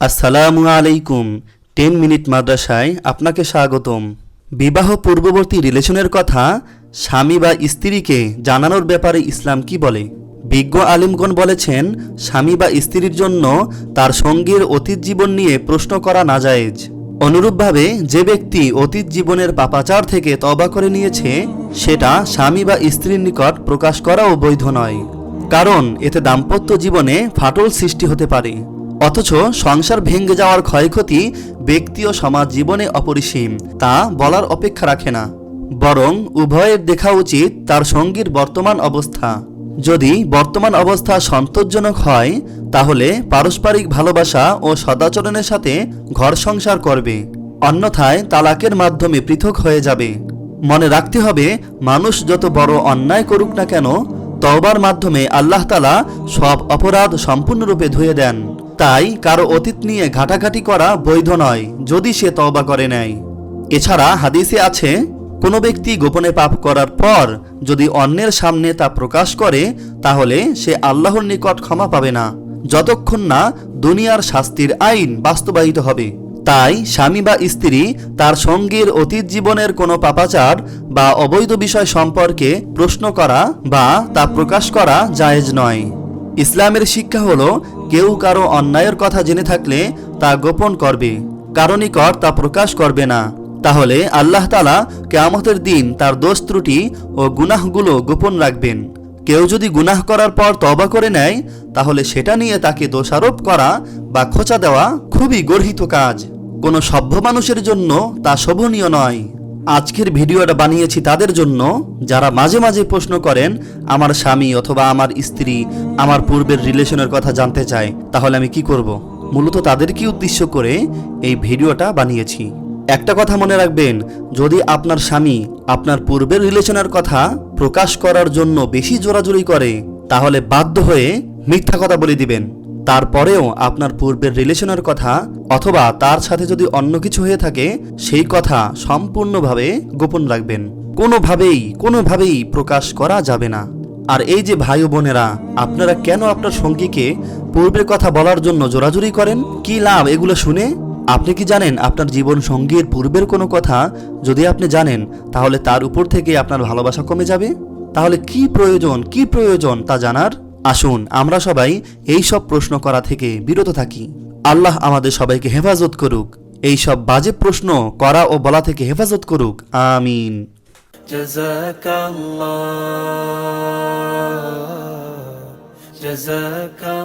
আসসালামু আলাইকুম। Ten minute মাদ্রাসায় আপনাকে স্বাগতম। বিবাহ পূর্ববর্তী রিলেশনের কথা স্বামী বা স্ত্রীকে জানানোর ব্যাপারে ইসলাম কি বলে? বিজ্ঞ আলিমগণ বলেছেন, স্বামী বা স্ত্রীর জন্য তার সঙ্গীর অতীত জীবন নিয়ে প্রশ্ন করা না নাজায়েজ। অনুরূপভাবে যে ব্যক্তি অতীত জীবনের পাপাচার থেকে তবা করে নিয়েছে, সেটা স্বামী বা স্ত্রীর নিকট প্রকাশ করাও বৈধ নয়। কারণ এতে দাম্পত্য জীবনে ফাটল সৃষ্টি হতে পারে। অথচ সংসার ভেঙে যাওয়ার ক্ষয়ক্ষতি ব্যক্তি ও সমাজ জীবনে অপরিসীম, তা বলার অপেক্ষা রাখে না। বরং উভয়ের দেখা উচিত তার সঙ্গীর বর্তমান অবস্থা। যদি বর্তমান অবস্থা সন্তোষজনক হয়, তাহলে পারস্পরিক ভালোবাসা ও সদাচরণের সাথে ঘর সংসার করবে। অন্যথায় তালাকের মাধ্যমে পৃথক হয়ে যাবে। মনে রাখতে হবে, মানুষ যত বড় অন্যায় করুক না কেন, তওবার মাধ্যমে আল্লাহ তালা সব অপরাধ সম্পূর্ণরূপে ধুয়ে দেন। তাই কারও অতীত নিয়ে ঘাটাঘাটি করা বৈধ নয়, যদি সে তওবা করে নেয়। এছাড়া হাদিসে আছে, কোনো ব্যক্তি গোপনে পাপ করার পর যদি অন্যের সামনে তা প্রকাশ করে, তাহলে সে আল্লাহর নিকট ক্ষমা পাবে না। যতক্ষণ না দুনিয়ার শাস্তির আইন বাস্তবায়িত হবে। তাই স্বামী বা স্ত্রী তার সঙ্গীর অতীত জীবনের কোনো পাপাচার বা অবৈধ বিষয় সম্পর্কে প্রশ্ন করা বা তা প্রকাশ করা জায়েজ নয়। ইসলামের শিক্ষা হলো কেউ কারও অন্যায়ের কথা জেনে থাকলে তা গোপন করবে, কারও নিকট তা প্রকাশ করবে না। তাহলে আল্লাহ তালা কেয়ামতের দিন তার দোষ ত্রুটি ও গুনাহগুলো গোপন রাখবেন। কেউ যদি গুনাহ করার পর তবা করে নেয়, তাহলে সেটা নিয়ে তাকে দোষারোপ করা বা খোঁচা দেওয়া খুবই গর্হিত কাজ। কোনো সভ্য মানুষের জন্য তা শোভনীয় নয়। আজকের ভিডিওটা বানিয়েছি তাদের জন্য। যারা মাঝে মাঝে প্রশ্ন করেন, আমার স্বামী অথবা আমার স্ত্রী আমার পূর্বের রিলেশনের কথা জানতে চায়, তাহলে আমি কি করব। মূলত তাদেরকে উদ্দেশ্য করে এই ভিডিওটা বানিয়েছি। একটা কথা মনে রাখবেন, যদি আপনার স্বামী আপনার পূর্বের রিলেশনের কথা প্রকাশ করার জন্য বেশি জোরাজুরি করে, তাহলে বাধ্য হয়ে মিথ্যা কথা বলে দিবেন। তারপরেও আপনার পূর্বের রিলেশনের কথা অথবা তার সাথে যদি অন্য কিছু হয়ে থাকে, সেই কথা সম্পূর্ণভাবে গোপন রাখবেন। কোনোভাবেই কোনোভাবেই প্রকাশ করা যাবে না। আর এই যে ভাই বোনেরা, আপনারা কেন আপনার সঙ্গীকে পূর্বের কথা বলার জন্য জোরাজুরি করেন? কি লাভ এগুলো শুনে? আপনি কি জানেন আপনার জীবন সঙ্গীর পূর্বের কোনো কথা? যদি আপনি জানেন, তাহলে তার উপর থেকে আপনার ভালোবাসা কমে যাবে। তাহলে কি প্রয়োজন কি প্রয়োজন তা জানার? আসুন আমরা সবাই এই সব প্রশ্ন করা থেকে বিরত থাকি আল্লাহ আমাদের সবাইকে হেফাজত করুক এই সব বাজে প্রশ্ন করা ও বলা থেকে হেফাজত করুক আমিন جزاك الله جزاك الله